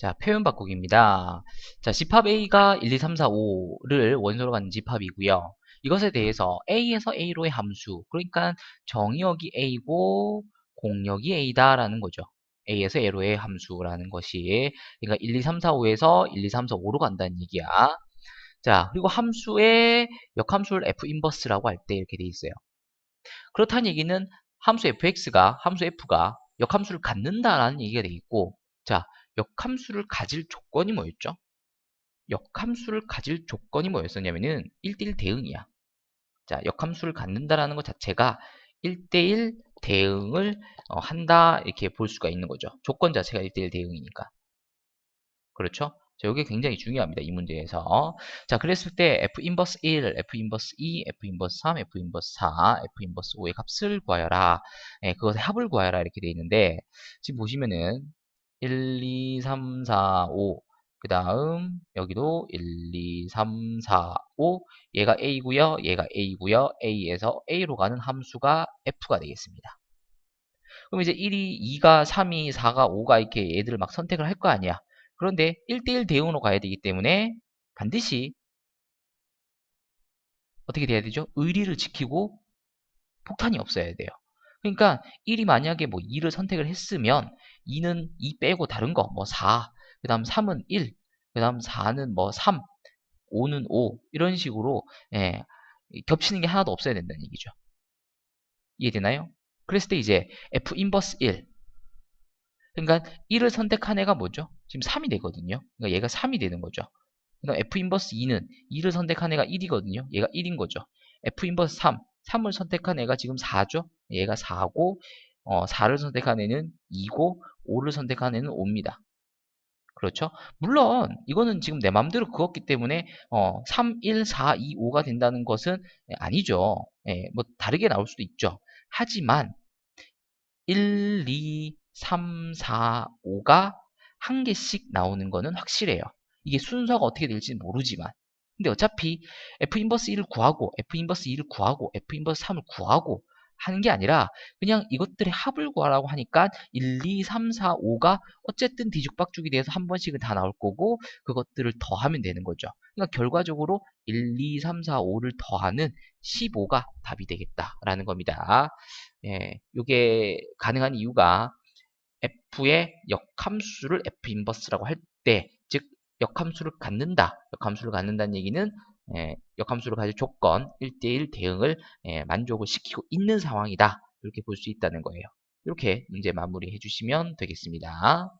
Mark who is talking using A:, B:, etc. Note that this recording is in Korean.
A: 자, 표현 바꾸기입니다. 자, 집합 A가 1, 2, 3, 4, 5를 원소로 갖는 집합이고요. 이것에 대해서 A에서 A로의 함수, 그러니까 정의역이 A고 공역이 A다라는 거죠. A에서 A로의 함수라는 것이 그러니까 1, 2, 3, 4, 5에서 1, 2, 3, 4, 5로 간다는 얘기야. 자, 그리고 함수의 역함수를 F 인버스라고 할 때 이렇게 돼 있어요. 그렇다는 얘기는 함수 fx가 함수 f가 역함수를 갖는다라는 얘기가 돼 있고 자, 역함수를 가질 조건이 뭐였죠? 역함수를 가질 조건이 뭐였었냐면은 1대1 대응이야. 자, 역함수를 갖는다라는 것 자체가 1대1 대응을 어, 한다 이렇게 볼 수가 있는 거죠. 조건 자체가 1대1 대응이니까. 그렇죠? 자, 이게 굉장히 중요합니다. 이 문제에서. 자, 그랬을 때 f 인버스 1, f 인버스 2, f 인버스 3, f 인버스 4, f 인버스 5의 값을 구하여라. 예, 그것의 합을 구하여라 이렇게 되어 있는데 지금 보시면은 1, 2, 3, 4, 5. 그 다음 여기도 1, 2, 3, 4, 5 얘가 A고요. 얘가 A고요. A에서 A로 가는 함수가 F가 되겠습니다. 그럼 이제 1이 2가 3이 4가 5가 이렇게 얘들을 막 선택을 할 거 아니야. 그런데 1대1 대응으로 가야 되기 때문에 반드시 어떻게 돼야 되죠? 의리를 지키고 폭탄이 없어야 돼요 그러니까 1이 만약에 뭐 2를 선택을 했으면 2는 2 빼고 다른 거, 뭐 4, 그 다음 3은 1, 그 다음 4는 뭐 3, 5는 5, 이런 식으로, 예, 겹치는 게 하나도 없어야 된다는 얘기죠. 이해되나요? 그랬을 때 이제 F 인버스 1. 그러니까 1을 선택한 애가 뭐죠? 지금 3이 되거든요. 그러니까 얘가 3이 되는 거죠. 그러니까 F 인버스 2는 2를 선택한 애가 1이거든요. 얘가 1인 거죠. F 인버스 3. 3을 선택한 애가 지금 4죠. 얘가 4고 어, 4를 선택한 애는 2고 5를 선택한 애는 5입니다. 그렇죠? 물론 이거는 지금 내 마음대로 그었기 때문에 어, 3, 1, 4, 2, 5가 된다는 것은 아니죠. 예, 뭐 다르게 나올 수도 있죠. 하지만 1, 2, 3, 4, 5가 한 개씩 나오는 거는 확실해요. 이게 순서가 어떻게 될지 모르지만 근데 어차피 F 인버스 1을 구하고 F 인버스 2를 구하고 F 인버스 3을 구하고 하는 게 아니라 그냥 이것들의 합을 구하라고 하니까 1, 2, 3, 4, 5가 어쨌든 뒤죽박죽이 돼서 한 번씩은 다 나올 거고 그것들을 더하면 되는 거죠. 그러니까 결과적으로 1, 2, 3, 4, 5를 더하는 15가 답이 되겠다라는 겁니다. 예, 이게 가능한 이유가 f의 역함수를 f 인버스라고 할 때, 즉 역함수를 갖는다. 역함수를 갖는다는 얘기는 예, 역함수를 가질 조건 1대1 대응을 예, 만족을 시키고 있는 상황이다. 이렇게 볼 수 있다는 거예요. 이렇게 문제 마무리해 주시면 되겠습니다.